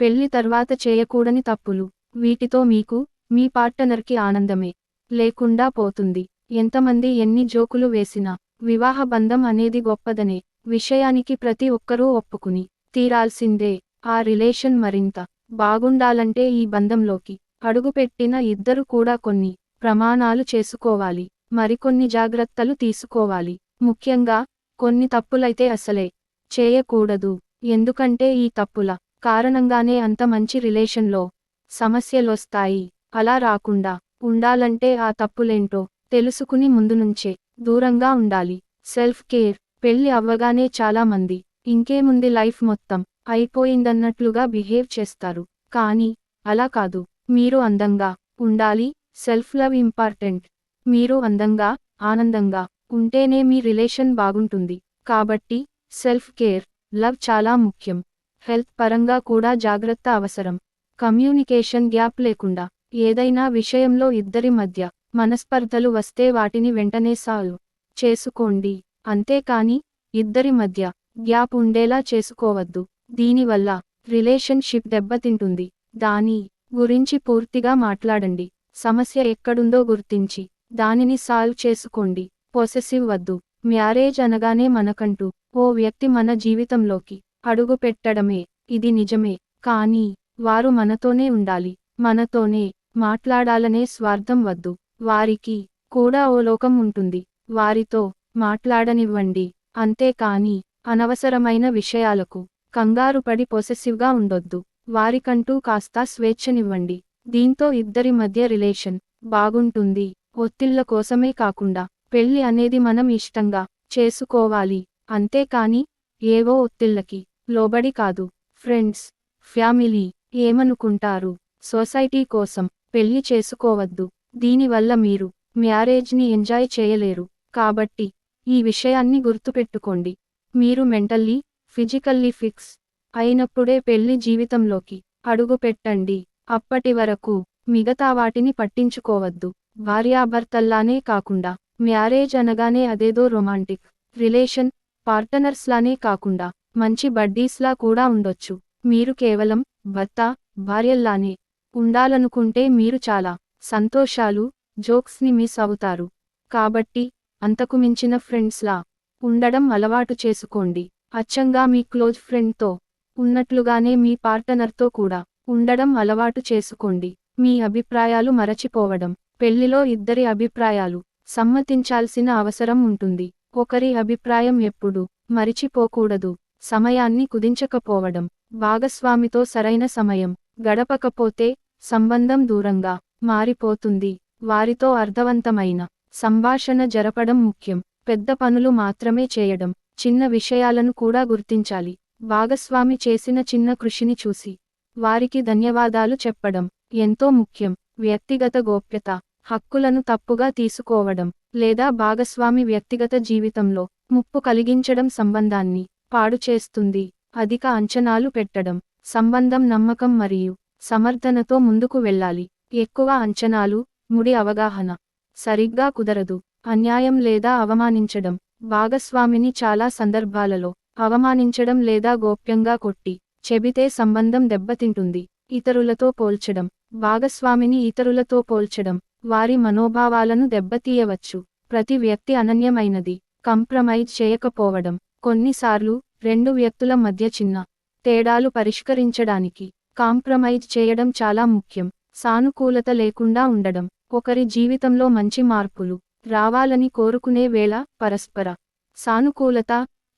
పెళ్ళి తర్వాత చేయకూడని తప్పులు. వీటితో మీకు మీ పార్టనర్కి ఆనందమే. లేకుండా పోతుంది. ఎంతమంది ఎన్ని జోకులు వేసినా వివాహ బంధం అనేది గొప్పదనే. విషయానికి ప్రతి ఒక్కరూ ఒప్పుకుని తీరాల్సిందే. ఆ రిలేషన్ మరింత బాగుండాలంటే ఈ బంధంలోకి అడుగుపెట్టిన ఇద్దరు కూడా కొన్ని ప్రమాణాలు చేసుకోవాలి. మరికొన్ని జాగ్రత్తలు తీసుకోవాలి. ముఖ్యంగా కొన్ని తప్పులైతే అసలే చేయకూడదు. ఎందుకంటే ఈ తప్పుల కారణంగానే అంత మంచి రిలేషన్లో సమస్యలొస్తాయి. అలా రాకుండా ఉండాలంటే ఆ తప్పులేంటో తెలుసుకుని ముందు నుంచే దూరంగా ఉండాలి. సెల్ఫ్ కేర్ పెళ్ళి అవ్వగానే చాలా మంది ఇంకేముంది లైఫ్ మొత్తం అయిపోయిందన్నట్లుగా బిహేవ్ చేస్తారు. కానీ అలా కాదు. మీరు అందంగా ఉండాలి. Self love important. మీరు అందంగా ఆనందంగా ఉంటేనే మీ రిలేషన్ బాగుంటుంది. కాబట్టి సెల్ఫ్ కేర్ లవ్ చాలా ముఖ్యం. హెల్త్ పరంగా కూడా జాగ్రత్త అవసరం. కమ్యూనికేషన్ గ్యాప్ లేకుండా ఏదైనా విషయంలో ఇద్దరి మధ్య మనస్పర్ధలు వస్తే వాటిని వెంటనే సాల్వ్ చేసుకోండి. అంతేకాని ఇద్దరి మధ్య గ్యాప్ ఉండేలా చేసుకోవద్దు. దీనివల్ల రిలేషన్షిప్ దెబ్బతింటుంది. దాని గురించి పూర్తిగా మాట్లాడండి. సమస్య ఎక్కడుందో గుర్తించి దానిని సాల్వ్ చేసుకోండి. పొసెసివ్ వద్దు. మ్యారేజ్ అనగానే మనకంటూ ఓ వ్యక్తి మన జీవితంలోకి అడుగుపెట్టడమే ఇది నిజమే. కానీ వారు మనతోనే ఉండాలి. మనతోనే మాట్లాడాలనే స్వార్థం వద్దు. వారికి కూడా ఓ లోకం ఉంటుంది. వారితో మాట్లాడనివ్వండి. అంతేకాని అనవసరమైన విషయాలకు కంగారుపడి పొసెసివ్గా ఉండొద్దు. వారికంటూ కాస్త స్వేచ్ఛనివ్వండి. దీంతో ఇద్దరి మధ్య రిలేషన్ బాగుంటుంది. ఒత్తిళ్ళ కోసమే కాకుండా పెళ్ళి అనేది మనం ఇష్టంగా చేసుకోవాలి. అంతేకాని ఏవో ఒత్తిళ్ళకి లోబడి కాదు. ఫ్రెండ్స్ ఫ్యామిలీ ఏమనుకుంటారు? సొసైటీ కోసం పెళ్ళి చేసుకోవద్దు. దీనివల్ల మీరు మ్యారేజ్ని ఎంజాయ్ చేయలేరు. కాబట్టి ఈ విషయాన్ని గుర్తుపెట్టుకోండి. మీరు మెంటల్లీ ఫిజికల్లీ ఫిక్స్ అయినప్పుడే పెళ్ళి జీవితంలోకి అడుగు పెట్టండి అప్పటి వరకు మిగతా వాటిని పట్టించుకోవద్దు. భార్యాభర్తల్లానే కాకుండా మ్యారేజ్ అనగానే అదేదో రొమాంటిక్ రిలేషన్ పార్టనర్స్లానే కాకుండా. మంచి బడ్డీస్లా కూడా ఉండొచ్చు. మీరు కేవలం భర్త భార్యల్లానే ఉండాలనుకుంటే మీరు చాలా సంతోషాలు జోక్స్ని మిస్ అవుతారు. కాబట్టి అంతకు మించిన ఫ్రెండ్స్లా ఉండడం అలవాటు చేసుకోండి. అచ్చంగా మీ క్లోజ్ ఫ్రెండ్తో ఉన్నట్లుగానే మీ పార్టనర్తో కూడా ఉండడం అలవాటు చేసుకోండి. మీ అభిప్రాయాలు మరచిపోవడం పెళ్ళిలో ఇద్దరి అభిప్రాయాలు సమ్మతించాల్సిన అవసరం ఉంటుంది. ఒకరి అభిప్రాయం ఎప్పుడు మరిచిపోకూడదు. సమయాన్ని కుదించకపోవడం. భాగస్వామితో సరైన సమయం. గడపకపోతే సంబంధం దూరంగా మారిపోతుంది. వారితో అర్థవంతమైన సంభాషణ జరపడం ముఖ్యం. పెద్ద పనులు మాత్రమే చేయడం. చిన్న విషయాలను కూడా గుర్తించాలి. భాగస్వామి చేసిన చిన్న కృషిని చూసి వారికి ధన్యవాదాలు చెప్పడం ఎంతో ముఖ్యం. వ్యక్తిగత గోప్యత హక్కులను తప్పుగా తీసుకోవడం లేదా భాగస్వామి వ్యక్తిగత జీవితంలో ముప్పు కలిగించడం సంబంధాన్ని పాడు చేస్తుంది. అధిక అంచనాలు పెట్టడం సంబంధం నమ్మకం మరియు సమర్థనతో ముందుకు వెళ్ళాలి. ఎక్కువ అంచనాలు ముడి అవగాహన. సరిగ్గా కుదరదు. అన్యాయం లేదా అవమానించడం. భాగస్వామిని చాలా సందర్భాలలో అవమానించడం లేదా గోప్యంగా కొట్టి చెబితే సంబంధం దెబ్బతింటుంది. ఇతరులతో పోల్చడం. భాగస్వామిని ఇతరులతో పోల్చడం. వారి మనోభావాలను దెబ్బతీయవచ్చు. ప్రతి వ్యక్తి అనన్యమైనది. కంప్రమైజ్ చేయకపోవడం. కొన్నిసార్లు రెండు వ్యక్తుల మధ్య చిన్న తేడాలు పరిష్కరించడానికి కాంప్రమైజ్ చేయడం చాలా ముఖ్యం. సానుకూలత లేకుండా ఉండడం ఒకరి జీవితంలో మంచి మార్పులు రావాలని కోరుకునే వేళ పరస్పర సానుకూలత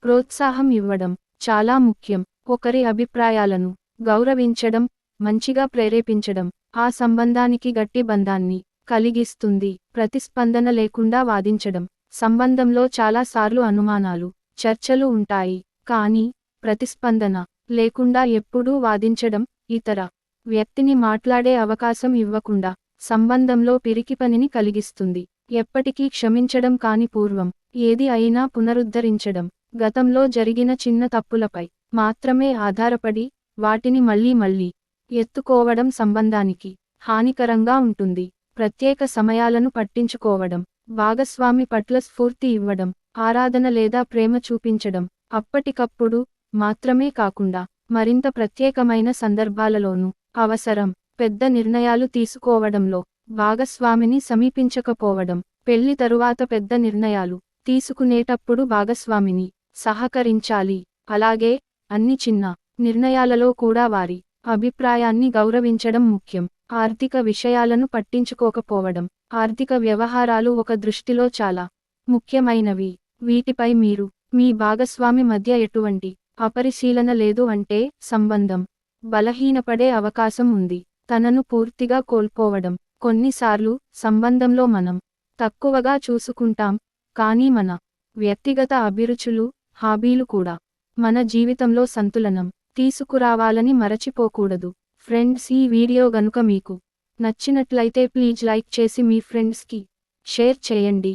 ప్రోత్సాహం ఇవ్వడం చాలా ముఖ్యం. ఒకరి అభిప్రాయాలను గౌరవించడం మంచిగా ప్రేరేపించడం ఆ సంబంధానికి గట్టి బంధాన్ని కలిగిస్తుంది. ప్రతిస్పందన లేకుండా వాదించడం సంబంధంలో చాలాసార్లు అనుమానాలు చర్చలు ఉంటాయి కానీ ప్రతిస్పందన లేకుండా ఎప్పుడూ వాదించడం ఇతర. వ్యక్తిని మాట్లాడే అవకాశం ఇవ్వకుండా సంబంధంలో పిరికిపనిని కలిగిస్తుంది. ఎప్పటికీ క్షమించడం కాని పూర్వం ఏది అయినా పునరుద్ధరించడం. గతంలో జరిగిన చిన్న తప్పులపై మాత్రమే ఆధారపడి వాటిని మళ్ళీ మళ్ళీ ఎత్తుకోవడం సంబంధానికి హానికరంగా ఉంటుంది. ప్రత్యేక సమయాలను పట్టించుకోవడం భాగస్వామి పట్ల స్ఫూర్తి ఇవ్వడం ఆరాధన లేదా ప్రేమ చూపించడం అప్పటికప్పుడు మాత్రమే కాకుండా మరింత ప్రత్యేకమైన సందర్భాలలోనూ అవసరం. పెద్ద నిర్ణయాలు తీసుకోవడంలో భాగస్వామిని సమీపించకపోవడం పెళ్ళి తరువాత పెద్ద నిర్ణయాలు తీసుకునేటప్పుడు భాగస్వామిని సహకరించాలి. అలాగే అన్ని చిన్న నిర్ణయాలలో కూడా వారి అభిప్రాయాన్ని గౌరవించడం ముఖ్యం. ఆర్థిక విషయాలను పట్టించుకోకపోవడం ఆర్థిక వ్యవహారాలు ఒక దృష్టిలో చాలా ముఖ్యమైనవి. వీటిపై మీరు మీ భాగస్వామి మధ్య ఎటువంటి అపరిశీలన లేదు అంటే సంబంధం బలహీనపడే అవకాశం ఉంది. తనను పూర్తిగా కోల్పోవడం. కొన్నిసార్లు సంబంధంలో మనం తక్కువగా చూసుకుంటాం కానీ మన వ్యక్తిగత అభిరుచులు హాబీలు కూడా మన జీవితంలో సంతులనం తీసుకురావాలని మరచిపోకూడదు. ఫ్రెండ్స్ ఈ వీడియో గనుక మీకు నచ్చినట్లయితే ప్లీజ్ లైక్ చేసి మీ ఫ్రెండ్స్కి షేర్ చేయండి.